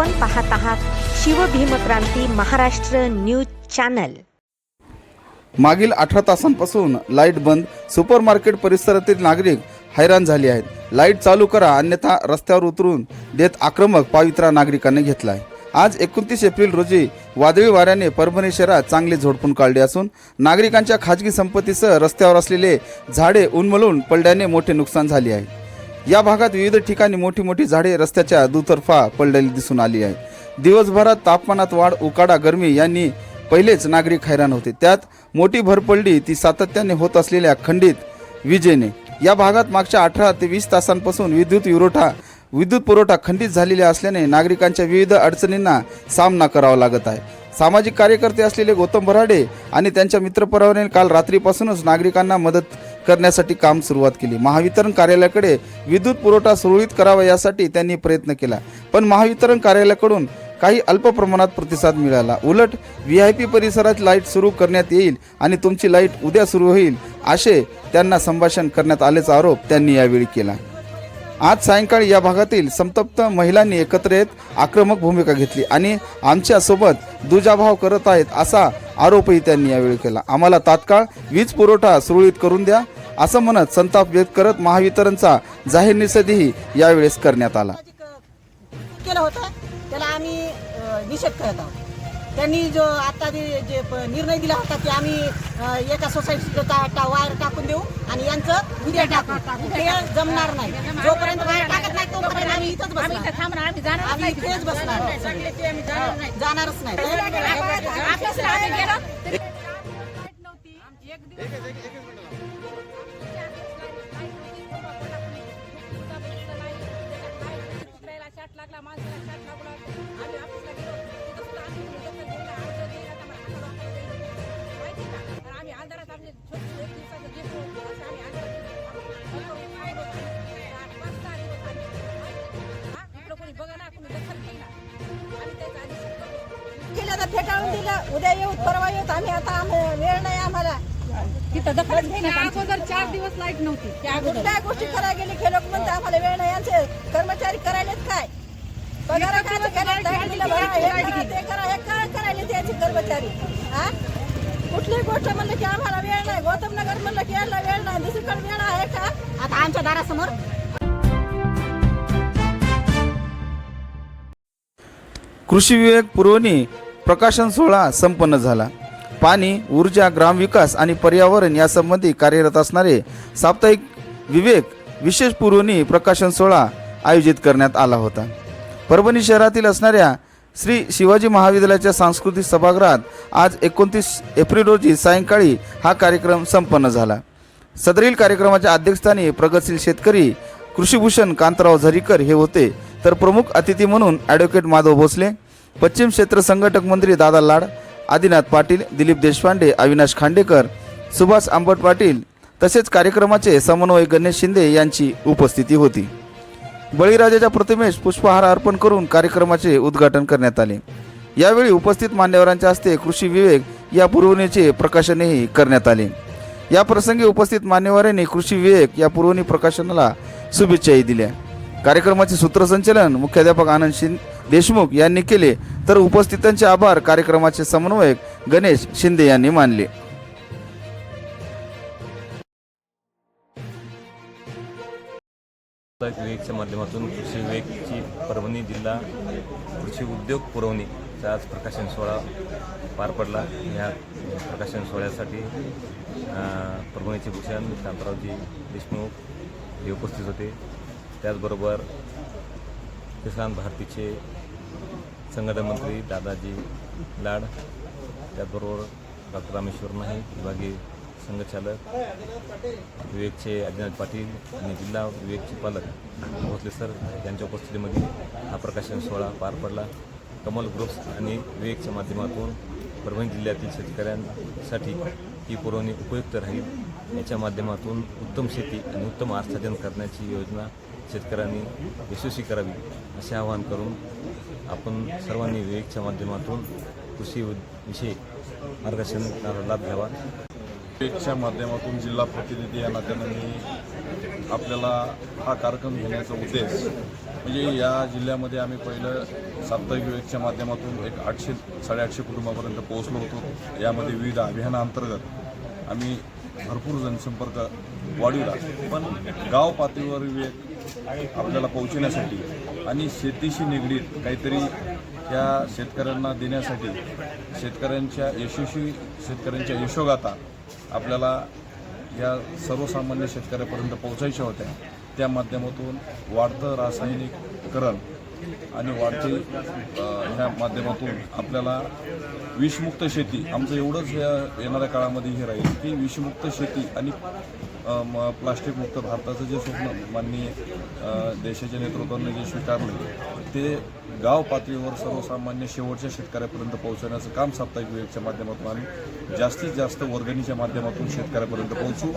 आपण पाहत आहात शिवभीमक्रांती महाराष्ट्र न्यूज चॅनल. मागील अठरा तासांपासून लाइट बंद सुपर मार्केट परिसरातील नागरिक हैराण झाले आहेत. लाइट चालू करा अन्यथा रस्त्यावर उतरून देत आक्रमक पावित्रा नागरिकांनी घेतला आहे आज एकोणतीस एप्रिल रोजी वादळी वाऱ्याने परभणी शहरात चांगले झोडपून काढले असून नागरिकांच्या खाजगी संपत्तीसह रस्त्यावर असलेले झाडे उन्मळून पडल्याने मोठे नुकसान झाले आहे. या भागात विविध ठिकाणी मोठी मोठी झाडे रस्त्याच्या दुतर्फा पडलेली दिसून आली आहे. दिवसभरात तापमानात वाढ उकाडा गरमी यांनी पहिलेच नागरिक हैराण होते. त्यात मोठी भर पडली ती सातत्याने होत असलेल्या खंडित विजेने. या भागात मागच्या अठरा ते वीस तासांपासून विद्युत पुरवठा विद्युत पुरवठा खंडित झालेला असल्याने नागरिकांच्या विविध अडचणींना सामना करावा लागत आहे. सामाजिक कार्यकर्ते असलेले गौतम भराडे आणि त्यांच्या मित्रपरिवाराने काल रात्रीपासूनच नागरिकांना मदत करण्यासाठी काम सुरुवात केली. महावितरण कार्यालयाकडे विद्युत पुरवठा सुरळीत करावा यासाठी त्यांनी प्रयत्न केला. पण महावितरण कार्यालयाकडून काही अल्प प्रमाणात प्रतिसाद मिळाला. उलट व्ही आय पी परिसरात लाइट सुरू करण्यात येईल आणि तुमची लाइट उद्या सुरू होईल असे त्यांना संभाषण करण्यात आल्याचा आरोप त्यांनी यावेळी केला. आज सायंकाळी या भागातील संतप्त महिलांनी एकत्र येत आक्रमक भूमिका घेतली आणि आमच्यासोबत दुजाभाव करत आहेत असा आरोपही त्यांनी यावेळी केला. आम्हाला तात्काळ वीज पुरवठा सुरळीत करून द्या. असं म्हणत संताप व्यक्त करत महावितरणचा जाहीर निषेधही यावेळेस करण्यात आला. केलं होतं त्याला आम्ही निषेध करत आहोत. त्यांनी जो आता जे जे निर्णय दिला होता की आम्ही एका सोसायटीचा वायर टाकून देऊ आणि यांचं उद्या टाकू. ते जमणार नाही. जोपर्यंत वायर टाकत नाही तोपर्यंत आम्ही इथंच बसणार. आम्ही इथेच बसणार. जाणारच नाही. तर फेटाळून दिलं. उद्या येऊ परवा येऊ. आम्ही आता आम्हाला. वेळ नाही आम्हाला तिथं अगोदर चार दिवस लाइट नव्हती. कुठल्या गोष्टी करायला गेले हे लोक म्हणते आम्हाला वेळ नाही यांचे कर्मचारी करायलेत काय? पगार काय केलं, लाइट बिलं भरा, हे करा, ते करा हे काय करायले त्याचे कर्मचारी? हा कुठलीही गोष्ट म्हणलं की आम्हाला वेळ नाही. गौतम नगर म्हणलं की यायला वेळ नाही. दुसरीकडे वेळ आहे का? आता आमच्या दारासमोर. कृषी विवेक पुरवणी प्रकाशन सोहळा संपन्न झाला. पाणी ऊर्जा ग्रामविकास आणि पर्यावरण यासंबंधी कार्यरत असणारे साप्ताहिक विवेक विशेष पुरवणी प्रकाशन सोहळा आयोजित करण्यात आला होता. परभणी शहरातील असणाऱ्या श्री शिवाजी महाविद्यालयाच्या सांस्कृतिक सभागृहात आज एकोणतीस एप्रिल रोजी सायंकाळी हा कार्यक्रम संपन्न झाला. सदरील कार्यक्रमाच्या अध्यक्षस्थानी प्रगतशील शेतकरी कृषीभूषण कांतराव झरीकर हे होते. तर प्रमुख अतिथी म्हणून ॲडव्होकेट माधव भोसले पश्चिम क्षेत्र संघटक मंत्री दादा लाड आदिनाथ पाटील दिलीप देशपांडे अविनाश खांडेकर सुभाष आंबट पाटील तसेच कार्यक्रमाचे समन्वय गणेश शिंदे यांची उपस्थिती होती. बळीराजाच्या प्रतिमेस पुष्पहार अर्पण करून कार्यक्रमाचे उद्घाटन करण्यात आले. यावेळी उपस्थित मान्यवरांच्या हस्ते कृषी विवेक या पुरवणीचे प्रकाशनही करण्यात आले. या प्रसंगी उपस्थित मान्यवरांनी कृषी विवेक या पुरवणी प्रकाशनाला शुभेच्छाही दिल्या. कार्यक्रमाचे सूत्रसंचलन मुख्याध्यापक आनंद शिंदे देशमुख यांनी केले तर उपस्थितांचे आभार. कार्यक्रमाचे समन्वयक गणेश शिंदे यांनी मानले. विवेकच्या माध्यमातून कृषी विवेकची परभणी जिल्हा कृषी उद्योग पुरवणीचा आज प्रकाशन सोहळा पार पडला. या प्रकाशन सोहळ्यासाठी परभणीचे भूषण शांतरावजी देशमुख हे उपस्थित होते. त्याचबरोबर किसान भारतीचे संघटन मंत्री दादाजी लाड त्याचबरोबर डॉक्टर रामेश्वर नाईक विभागीय संघचालक विवेकचे आदिनाथ पाटील आणि जिल्हा विवेकचे पालक भोसले सर यांच्या उपस्थितीमध्ये हा प्रकाशन सोहळा पार पडला. कमल ग्रुप्स आणि विवेकच्या माध्यमातून परभणी जिल्ह्यातील शेतकऱ्यांसाठी ही पुरवणी उपयुक्त राहील. याच्या माध्यमातून उत्तम शेती आणि उत्तम आस्थाजन करण्याची योजना शेतकऱ्यांनी यशस्वी करावी असे आवाहन करून आपण सर्वांनी विवेकच्या माध्यमातून कृषी विषयी मार्गदर्शनाचा लाभ घ्यावा. विवेकच्या माध्यमातून जिल्हा प्रतिनिधी या नात्यानं मी आपल्याला हा कार्यक्रम घेण्याचा उद्देश म्हणजे या जिल्ह्यामध्ये आम्ही पहिलं साप्ताहिक विवेकच्या माध्यमातून एक आठशे साडेआठशे कुटुंबापर्यंत पोहोचलो होतो. यामध्ये विविध अभियानाअंतर्गत आम्ही भरपूर जनसंपर्क वाढविला. पण गाव पातळीवर विवेक आपल्याला पोहोचण्यासाठी आणि शेतीशी निगडीत काहीतरी त्या शेतकऱ्यांना देण्यासाठी शेतकऱ्यांच्या यशस्वी शेतकऱ्यांच्या यशोगाथा आपल्याला या सर्वसामान्य शेतकऱ्यापर्यंत पोहोचायच्या होत्या. त्या माध्यमातून वाढतं रासायनिककरण आणि वाढते ह्या माध्यमातून आपल्याला विषमुक्त शेती आमचं एवढंच या येणाऱ्या काळामध्ये हे राहील की विषमुक्त शेती आणि म- प्लास्टिकमुक्त भारताचं जे स्वप्न माननीय देशाच्या नेतृत्वाने जे स्वीकारले ते गाव पातळीवर सर्वसामान्य शेवटच्या शेतकऱ्यापर्यंत पोहोचवण्याचं काम साप्ताहिक विवेकच्या माध्यमातून आम्ही जास्तीत जास्त वर्गणीच्या माध्यमातून शेतकऱ्यापर्यंत पोहोचू.